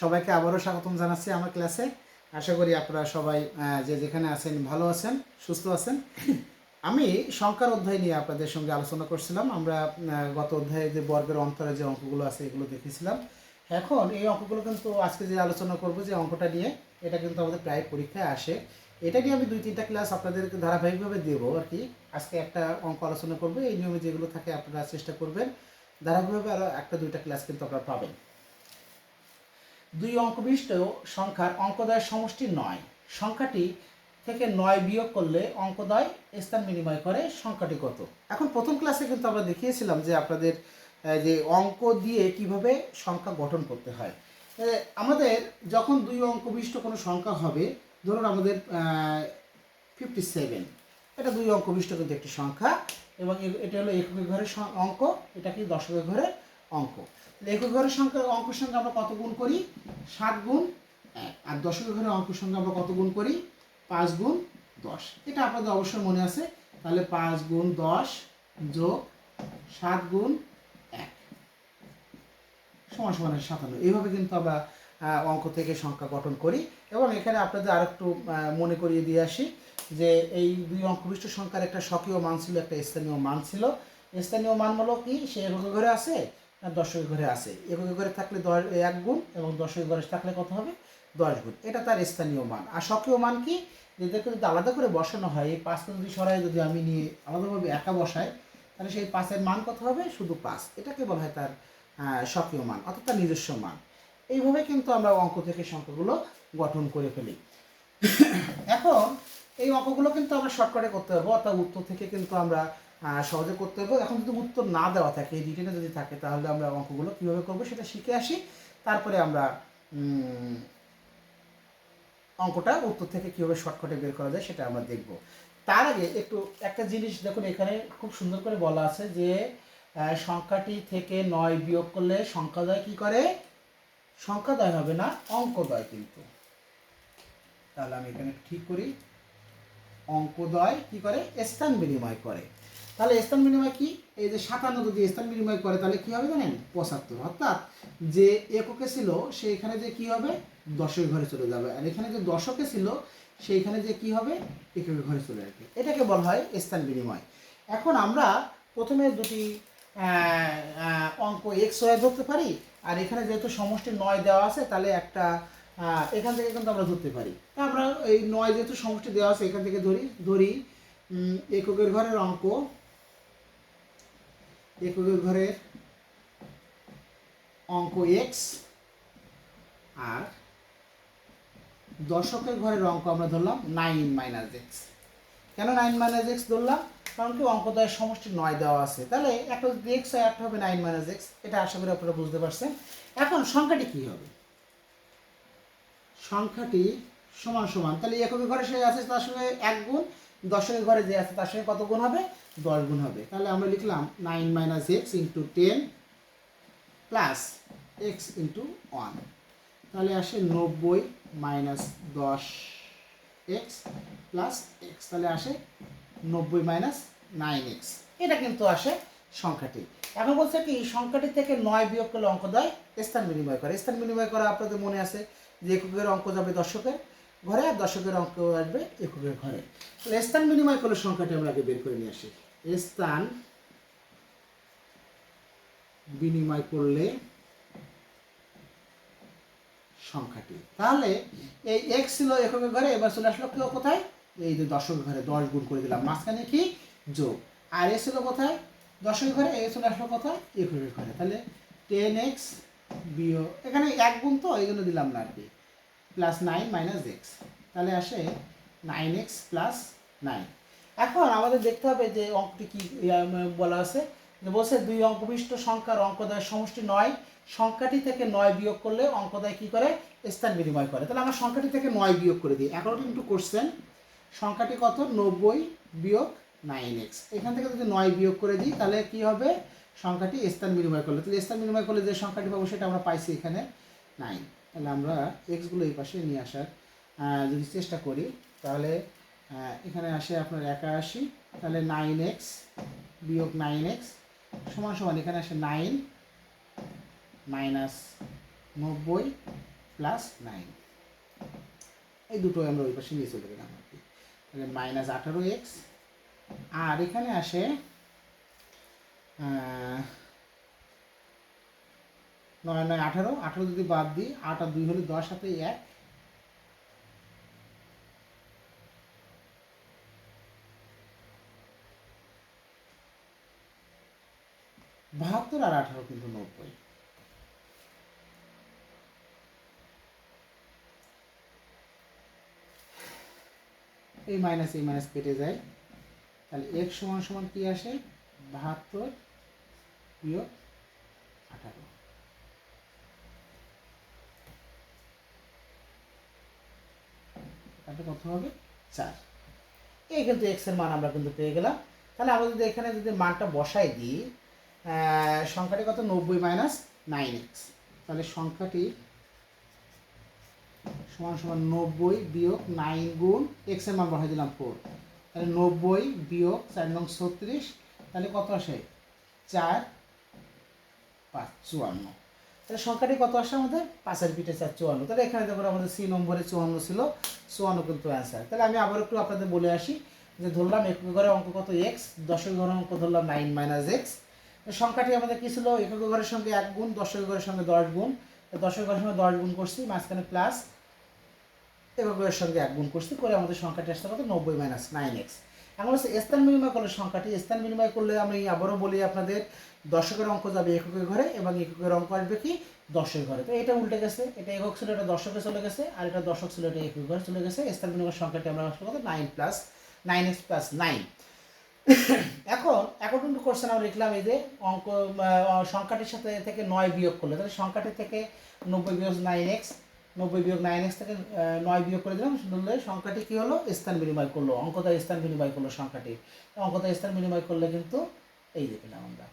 সবাইকে আবারও স্বাগতম জানাচ্ছি আমার ক্লাসে। আশা করি আপনারা সবাই যে যেখানে আছেন, ভালো আছেন, সুস্থ আছেন। আমি সংখ্যার অধ্যায় নিয়ে আপনাদের সঙ্গে আলোচনা করছিলাম। আমরা গত অধ্যায়ে যে বর্গের অন্তরে যে অঙ্কগুলো আছে, এগুলো দেখেছিলাম। এখন এই অঙ্কগুলো কিন্তু আজকে যে আলোচনা করব, যে অঙ্কটা নিয়ে, এটা কিন্তু আমাদের প্রায় পরীক্ষায় আসে। এটা নিয়ে আমি দুই তিনটা ক্লাস আপনাদেরকে ধারাবাহিকভাবে দেবো আর কি। আজকে একটা অঙ্ক আলোচনা করব। এই নিয়মে যেগুলো থাকে, আপনারা চেষ্টা করবেন। ধারাবাহিকভাবে আরও একটা, দুইটা ক্লাস কিন্তু আপনারা পাবেন। দুই অঙ্ক বিশিষ্ট সংখ্যার অঙ্কদয়ের সমষ্টি নয়। সংখ্যাটি থেকে নয় বিয়োগ করলে অঙ্কদয় স্থান বিনিময় করে সংখ্যাটি কত? এখন প্রথম ক্লাসে কিন্তু আমরা দেখিয়েছিলাম যে আপনাদের যে অঙ্ক দিয়ে কীভাবে সংখ্যা গঠন করতে হয়। আমাদের যখন দুই অঙ্ক বিশিষ্ট কোনো সংখ্যা হবে, ধরুন আমাদের ফিফটি সেভেন এটা দুই অঙ্ক বিশিষ্ট কিন্তু একটি সংখ্যা এবং এটা হলো এককের ঘরের অঙ্ক, এটা কি দশকের ঘরের অঙ্ক। একক ঘরের সংখ্যা অঙ্কের সঙ্গে আমরা কত গুণ করি? সাত গুণ এক। আর দশকের ঘরের অঙ্কের সঙ্গে আমরা কত গুণ করি? পাঁচ গুণ দশ। এটা আপনাদের অবশ্যই মনে আছে। তাহলে পাঁচ গুণ দশ যোগ সাত গুণ এক। সমান সমান সাতান্ন। এইভাবে কিন্তু আমরা অঙ্ক থেকে সংখ্যা গঠন করি। এবং এখানে আপনাদের আরেকটু আহ, মনে করিয়ে দিয়ে আসি যে এই দুই অঙ্কবিষ্ট সংখ্যার একটা স্বকীয় মান ছিল একটা স্থানীয় মান ছিল। স্থানীয় মান হলো কি? সে ঘরে আছে? না দশকের ঘরে আছে। একক ঘরে থাকলে দশ, এক গুণ এবং দশকের ঘরে থাকলে কত হবে? দশ গুণ। এটা তার স্থানীয় মান। আর স্বকীয় মান কি? এদেরকে যদি আলাদা করে বসানো হয়, এই পাঁচকে যদি সরাই যদি আমি নিয়ে আলাদাভাবে একা বসাই, তাহলে সেই পাঁচের মান কত হবে? শুধু পাঁচ। এটাকে বলা হয় তার স্বকীয় মান, অর্থাৎ তার নিজস্ব মান। এইভাবে কিন্তু আমরা অঙ্ক থেকে সংখ্যাগুলো গঠন করে ফেলি। এখন এই অঙ্কগুলো কিন্তু আমরা শর্টকাটে করতে পারব, অর্থাৎ উত্তর থেকে কিন্তু আমরা সহজে করতে পারব। এখন যদি উত্তর না দেওয়া থাকে, এই রিটেনে যদি থাকে, তাহলে আমরা অঙ্কগুলো কীভাবে করব সেটা শিখে আসি। তারপরে আমরা অঙ্কটা উত্তর থেকে কীভাবে শর্টকাটে বের করা যায় সেটা আমরা দেখব। তার আগে একটু, একটা জিনিস দেখুন, এখানে খুব সুন্দর করে বলা আছে যে সংখ্যাটি থেকে নয় বিয়োগ করলে সংখ্যাদয় কি করে? সংখ্যাদয় হবে না অঙ্কদয় কিন্তু। তাহলে আমি এখানে ঠিক করি। অঙ্কদয় কি করে? স্থান বিনিময় করে। তাহলে স্থান বিনিময় কি? এই যে সাতান্ন যদি স্থান বিনিময় করে, তাহলে কি হবে জানেন? পঁচাত্তর। অর্থাৎ যে এককে ছিল, সেইখানে যে কি হবে? দশের ঘরে চলে যাবে। আর এখানে যে দশকে ছিল, সেইখানে যে কি হবে? এককের ঘরে চলে আসবে এটাকে বলা হয় স্থান বিনিময়। এখন আমরা প্রথমে দুটি অঙ্ক এক্স ওয়াই ধরতে পারি, আর এখানে যেহেতু সমষ্টি নয় দেওয়া আছে, তাহলে একটা এখান থেকে কিন্তু আমরা ধরতে পারি। তা আমরা এই নয় যেহেতু সমষ্টি দেওয়া আছে, এখান থেকে ধরি ধরি এককের ঘরের অঙ্ক এককের ঘরের অঙ্ক এক্স আর দশকের ঘরের অঙ্ক আমরা ধরলাম নাইন মাইনাস এক্স কেন নাইন মাইনাস এক্স ধরলাম? কারণ কি অঙ্কদয়ের সমষ্টি নয় দেওয়া আছে। তাহলে একটা যদি এক্স হয়, একটা হবে নাইন মাইনাস এক্স এটা আশা করি আপনারা বুঝতে পারছেন। এখন সংখ্যাটি কি হবে? সংখ্যাটি সমান সমান। তাহলে এককের ঘরে সে আছে, তার সঙ্গে এক গুণ। দশকের ঘরে যে আছে, তার সঙ্গে কত গুণ হবে? দশ গুণ হবে। তাহলে আমরা লিখলাম nine minus x into ten plus x into one তাহলে আসে নব্বই মাইনাস দশ এক্স প্লাস এক্স তাহলে আসে নব্বই মাইনাস নাইন এক্স এটা কিন্তু আসে সংখ্যাটি। এখন বলছে কি, সংখ্যাটি থেকে নয় বিয়োগ করলে অঙ্ক দেয় স্থান বিনিময় করে। স্থান বিনিময় করা আপনাদের মনে আছে যে এককের অঙ্ক যাবে দশকের। ঘরে আর দশকের অঙ্ক আসবে এককের ঘরে। তাহলে স্থান বিনিময় করলে সংখ্যাটি আমরা আগে বের করে নিয়ে আসি। স্থান বিনিময় করলে সংখ্যাটি। তাহলে এই এক্স ছিল এককের ঘরে, এবার চলে আসলো কেউ কোথায়? এই যে দশকের ঘরে, দশ গুণ করে দিলাম। মাঝখানে কি? যোগ। আর এ ছিল কোথায়? দশকের ঘরে, এ চলে আসলো কোথায়? এককের ঘরে। তাহলে টেন এক্স বিও এখানে এক গুণ তো, এই জন্য দিলাম না আর কি। প্লাস নাইন মাইনাস এক্স তাহলে আসে নাইন এক্স প্লাস নাইন এখন আমাদের দেখতে হবে যে অঙ্কটি কি বলা আছে যে বলছে দুই অঙ্কবিষ্ট সংখ্যার অঙ্কদয় সমষ্টি নয়, সংখ্যাটি থেকে নয় বিয়োগ করলে অঙ্কদয় কি করে? স্থান বিনিময় করে। তাহলে আমরা সংখ্যাটি থেকে নয় বিয়োগ করে দিই। অ্যাকর্ডিং টু কোশ্চেন সংখ্যাটি কত? নব্বই বিয়োগ নাইন এক্স এখান থেকে যদি নয় বিয়োগ করে দিই, তাহলে কি হবে? সংখ্যাটি স্থান বিনিময় করলে। তাহলে স্থান বিনিময় করলে যে সংখ্যাটি পাবো সেটা আমরা পাইছি এখানে নাইন তাহলে আমরা এক্সগুলো এই পাশে নিয়ে আসার যদি চেষ্টা করি, তাহলে এখানে আসে আপনার একাশি, তাহলে নাইন এক্স বিয়োগ নাইন এক্স সমান সমান এখানে আসে নাইন মাইনাস নব্বই প্লাস নাইন এই দুটো আমরা ওই পাশে নিয়ে চলে গেলাম আর কি। তাহলে মাইনাস আঠারো এক্স আর এখানে আসে নয় নয় আঠারো আঠারো যদি বাদ দিই, আট আর দুই হলে দশ হাতে এক। বাহাত্তর আর আঠারো কিন্তু নব্বই। এই মাইনাস এই মাইনাস কেটে যায়। তাহলে এক সমান সমান কি আসে? বাহাত্তর বিয়োগ আঠারো। তাহলে কত হবে চার এই কিন্তু এক্সের মান আমরা কিন্তু পেয়ে গেলাম। তাহলে আমরা যদি এখানে যদি মানটা বসাই দিই সংখ্যাটি কত? নব্বই মাইনাস নাইন এক্স তাহলে সংখ্যাটি সমান সমান নব্বই বিয়োগ নাইন গুণ এক্সের মান বসাই দিলাম ফোর তাহলে নব্বই বিয়োগ চার নং ছত্রিশ, তাহলে কত আসে? চার, পাঁচ, চুয়ান্ন। তাহলে সংখ্যাটি কত আসে আমাদের? পাঁচের পিঠে চার, চুয়ান্ন। তাহলে এখানে দেখো আমাদের সি নম্বরে চুয়ান্ন ছিল, চুয়ান্ন কিন্তু অ্যান্সার তাহলে আমি আবার একটু আপনাদের বলে আসি যে ধরলাম একক ঘরের অঙ্ক কত এক্স দশক ঘরের অঙ্ক ধরলাম নাইন মাইনাস এক্স সংখ্যাটি আমাদের কী ছিল? একক ঘরের সঙ্গে এক গুণ দশক ঘরের সঙ্গে দশ গুণ। দশক ঘরের সঙ্গে দশ গুণ করছি, মাঝখানে প্লাস এককের সঙ্গে এক গুণ করছি, করে আমাদের সংখ্যাটি আসতে কত? নব্বই মাইনাস নাইন এক্স এখন হচ্ছে স্থান বিনিময় করলে সংখ্যাটি, স্থান বিনিময় করলে আমি আবারও বলি আপনাদের দশকের অঙ্ক যাবে এককের ঘরে এবং এককের অঙ্ক আসবে কি? দশের ঘরে। তো এটা উল্টে গেছে, এটা একক ছিল, এটা দশকে চলে গেছে, আর এটা দশক ছিল, এটা একক ঘরে চলে গেছে। স্থান সংখ্যাটি আমরা nine plus nine x plus nine এখন এখন কিন্তু কোশ্চেন আমরা লিখলাম এই যে অঙ্ক সংখ্যাটির সাথে থেকে নয় বিয়োগ করলে, তাহলে সংখ্যাটি থেকে নব্বই বিয়োগ নাইন এক্স নব্বই বিয়োগ নাইন এক্স থেকে নয় বিয়োগ করে দিলাম শুনলে সংখ্যাটি কী হলো? স্থান বিনিময় করল অঙ্কতা স্থান বিনিময় করল সংখ্যাটি। অঙ্কতা স্থান বিনিময় করলে কিন্তু এই যে পেলাম আমরা।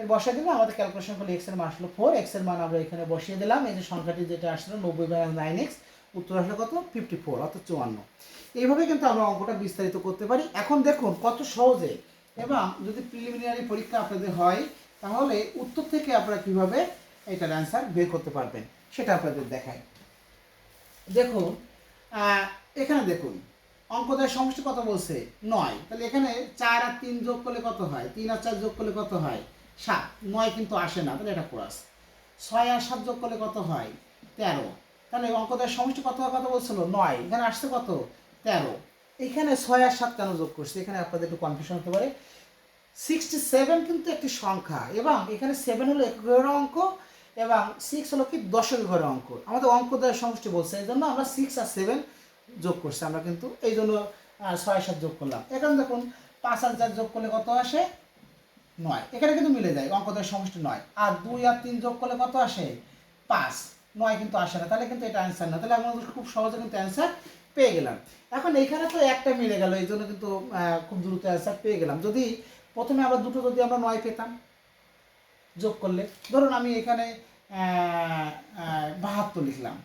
এর বসিয়ে দিলাম, আমাদের ক্যালকুলেশন করলে এক্সের মান আসলো ফোর এক্সের মান আমরা এখানে বসিয়ে দিলাম, এই যে সংখ্যাটি যেটা আসলো নব্বই মাইনাস নাইন এক্স উত্তর আসলো কত? ফিফটি ফোর অর্থাৎ চুয়ান্ন। এইভাবে কিন্তু আমরা অঙ্কটা বিস্তারিত করতে পারি। এখন দেখুন কত সহজে, এবং যদি প্রিলিমিনারি পরীক্ষা আপনাদের হয়, তাহলে উত্তর থেকে আপনারা কীভাবে এটার অ্যান্সার বের করতে পারবেন, সেটা আপনাদের দেখায় দেখুন এখানে দেখুন অঙ্কদের সমষ্টি কত বলছে? নয়। তাহলে এখানে চার আর তিন যোগ করলে কত হয়? তিন আর চার যোগ করলে কত হয়? সাত, নয় কিন্তু আসে না, তাহলে এটা ক্রস ছয় আর সাত যোগ করলে কত হয়? তেরো। তাহলে অঙ্কদের সমষ্টি কত কত বলছিল? নয়। এখানে আসছে কত? তেরো। এখানে ছয় আর সাত কেন যোগ করছে? এখানে আপনাদের একটু কনফিউশন হতে পারে। সিক্সটি সেভেন কিন্তু একটি সংখ্যা এবং এখানে সেভেন হলো এক ঘরের অঙ্ক এবং সিক্স হলো কি দশক ঘরের অঙ্ক। আমাদের অঙ্ক দেওয়ার সমষ্টি বলছে, এই জন্য আমরা সিক্স আর সেভেন যোগ করছি। আমরা কিন্তু এই জন্য ছয় সাত যোগ করলাম। এখানে দেখুন, পাঁচ আর চার যোগ করলে কত আসে? নয়। এখানে কিন্তু মিলে যায় অঙ্ক দেওয়ার সমষ্টি নয়। আর দুই আর তিন যোগ করলে কত আসে? পাঁচ। নয় কিন্তু আসে না, তাহলে কিন্তু এটা অ্যান্সার না। তাহলে আমরা খুব সহজে কিন্তু অ্যান্সার পেয়ে গেলাম। এখন এখানে তো একটা মিলে গেল, এই জন্য কিন্তু খুব দ্রুত অ্যান্সার পেয়ে গেলাম। যদি প্রথমে আবার দুটো যদি আমরা নয় পেতাম যোগ করলে, ধরুন আমি এখানে বাহাত্তর লিখলাম,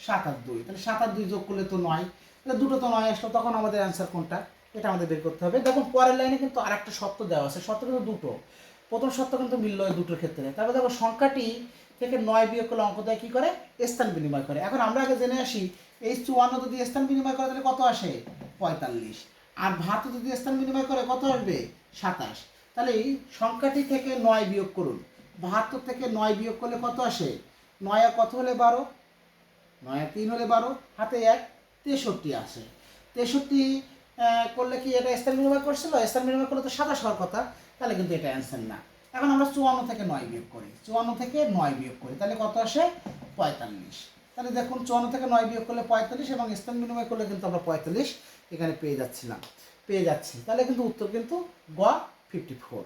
সাত আর দুই। তাহলে সাত আর দুই যোগ করলে তো নয়। তাহলে দুটো তো নয় আসলো, তখন আমাদের অ্যান্সার কোনটা? এটা আমাদের বের করতে হবে। দেখুন, পরের লাইনে কিন্তু আরেকটা শর্ত দেওয়া আছে। শর্ত কিন্তু দুটো। প্রথম শর্ত কিন্তু মিলল দুটোর ক্ষেত্রে। তারপরে দেখো সংখ্যাটি থেকে নয় বিয়োগ করলে অঙ্ক দেয় কী করে? স্থান বিনিময় করে। এখন আমরা আগে জেনে আসি এই চুয়ান্ন যদি স্থান বিনিময় করে, তাহলে কত আসে? পঁয়তাল্লিশ। আর ভাত যদি স্থান বিনিময় করে, কত আসবে? সাতাশ। তাহলে এই সংখ্যাটি থেকে নয় বিয়োগ করুন। বাহাত্তর থেকে নয় বিয়োগ করলে কত আসে? নয় কত হলে বারো? নয় তিন হলে বারো? হাতে এক তেষট্টি আসে। তেষট্টি করলে কি এটা স্থান বিনিময় করছিল? স্থান বিনিময় করলে তো সাতাশ হওয়ার কথা, তাহলে কিন্তু এটা অ্যান্সার না। এখন আমরা চুয়ান্ন থেকে নয় বিয়োগ করি। চুয়ান্ন থেকে নয় বিয়োগ করি, তাহলে কত আসে? পঁয়তাল্লিশ। তাহলে দেখুন, চুয়ান্ন থেকে নয় বিয়োগ করলে পঁয়তাল্লিশ এবং স্থান বিনিময় করলে কিন্তু আমরা পঁয়তাল্লিশ এখানে পেয়ে যাচ্ছিলাম। পেয়ে যাচ্ছি। তাহলে কিন্তু উত্তর কিন্তু গ ফিফটি ফোর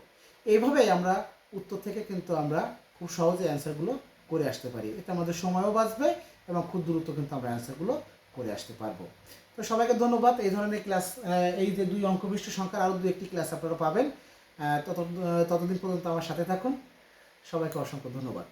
এইভাবেই আমরা উত্তর থেকে কিন্তু আমরা খুব সহজে অ্যান্সারগুলো করে আসতে পারি। এতে আমাদের সময়ও বাঁচবে এবং খুব দ্রুত কিন্তু আমরা অ্যান্সারগুলো করে আসতে পারব। তো সবাইকে ধন্যবাদ। এই ধরনের ক্লাস এই যে দুই অঙ্কবিষ্ট সংখ্যার আরও দু একটি ক্লাস আপনারা পাবেন। তত ততদিন পর্যন্ত আমার সাথে থাকুন। সবাইকে অসংখ্য ধন্যবাদ।